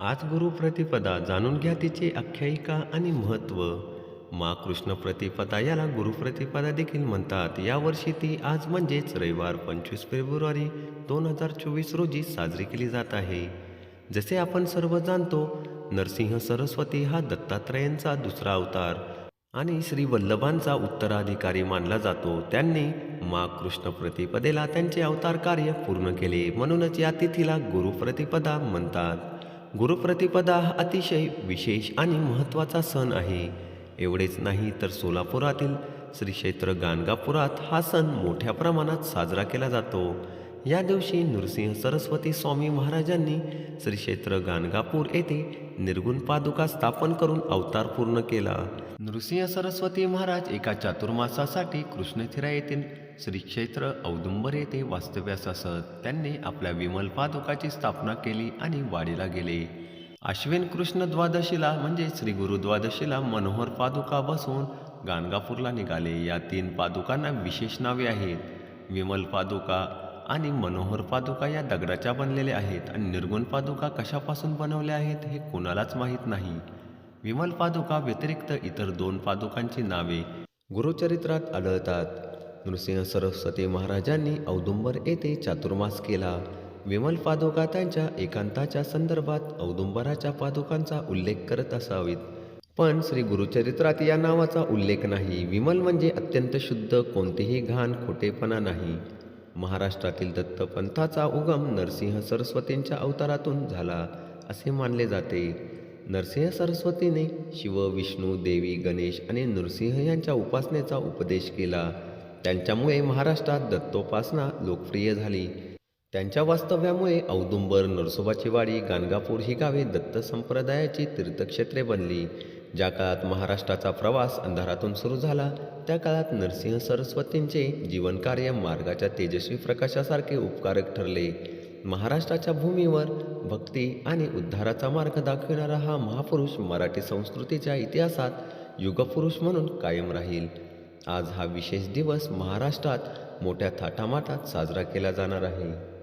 आज गुरुप्रतिपदा जाणून घ्या तिची आख्यायिका आणि महत्त्व मा कृष्ण प्रतिपदा याला गुरुप्रतिपदा देखील म्हणतात. यावर्षी ती आज म्हणजेच रविवार पंचवीस फेब्रुवारी दोन हजार चोवीस रोजी साजरी केली जात आहे. जसे आपण सर्व जाणतो नरसिंह सरस्वती हा दत्तात्रयांचा दुसरा अवतार आणि श्री वल्लभांचा उत्तराधिकारी मानला जातो. त्यांनी मा कृष्ण प्रतिपदेला त्यांचे अवतार कार्य पूर्ण केले. म्हणूनच या तिथीला गुरुप्रतिपदा म्हणतात. गुरुप्रतिपदा हा अतिशय विशेष आणि महत्त्वाचा सण आहे. एवढेच नाही तर सोलापुरातील श्री क्षेत्र गाणगापुरात हा सण मोठ्या प्रमाणात साजरा केला जातो. या दिवशी नृसिंह सरस्वती स्वामी महाराजांनी श्री क्षेत्र गाणगापूर येथे निर्गुण पादुका स्थापन करून अवतार पूर्ण केला. नृसिंह सरस्वती महाराज एका चातुर्मासासाठी कृष्णथिरा येथील श्री क्षेत्र औदुंबर येथे वास्तव्यास असत त्यांनी आपल्या विमल पादुकाची स्थापना केली आणि वाडीला गेले. अश्विन कृष्ण द्वादशीला म्हणजे श्री गुरु द्वादशीला मनोहर पादुका बसून गाणगापूरला निघाले. या तीन पादुकांना विशेष नावे आहेत. विमल पादुका आणि मनोहर पादुका या दगडाच्या बनलेल्या आहेत आणि निर्गुण पादुका कशापासून बनवल्या आहेत हे कोणालाच माहीत नाही. विमल पादुका व्यतिरिक्त इतर दोन पादुकांची नावे गुरुचरित्रात आढळतात. नृसिंह सरस्वती महाराजांनी औदुंबर येथे चातुर्मास केला. विमल पादुका त्यांच्या एकांताच्या संदर्भात औदुंबराच्या पादुकांचा उल्लेख करत असावेत. पण श्री गुरुचरित्रात या नावाचा उल्लेख नाही. विमल म्हणजे अत्यंत शुद्ध कोणतेही घाण खोटेपणा नाही. महाराष्ट्रातील दत्तपंथाचा उगम नरसिंह सरस्वतींच्या अवतारातून झाला असे मानले जाते. नरसिंह सरस्वतीने शिव विष्णू देवी गणेश आणि नृसिंह यांच्या उपासनेचा उपदेश केला. त्यांच्यामुळे महाराष्ट्रात दत्तोपासना लोकप्रिय झाली. त्यांच्या वास्तव्यामुळे औदुंबर नरसोबाची वाडी गाणगापूर ही गावे दत्त संप्रदायाची तीर्थक्षेत्रे बनली. ज्या काळात महाराष्ट्राचा प्रवास अंधारातून सुरू झाला त्या काळात नरसिंह सरस्वतींचे जीवनकार्य मार्गाच्या तेजस्वी प्रकाशासारखे उपकारक ठरले. महाराष्ट्राच्या भूमीवर भक्ती आणि उद्धाराचा मार्ग दाखविणारा हा महापुरुष मराठी संस्कृतीच्या इतिहासात युगपुरुष म्हणून कायम राहील. आज हा विशेष दिवस महाराष्ट्रात मोठ्या थाटामाटात साजरा केला जाणार आहे.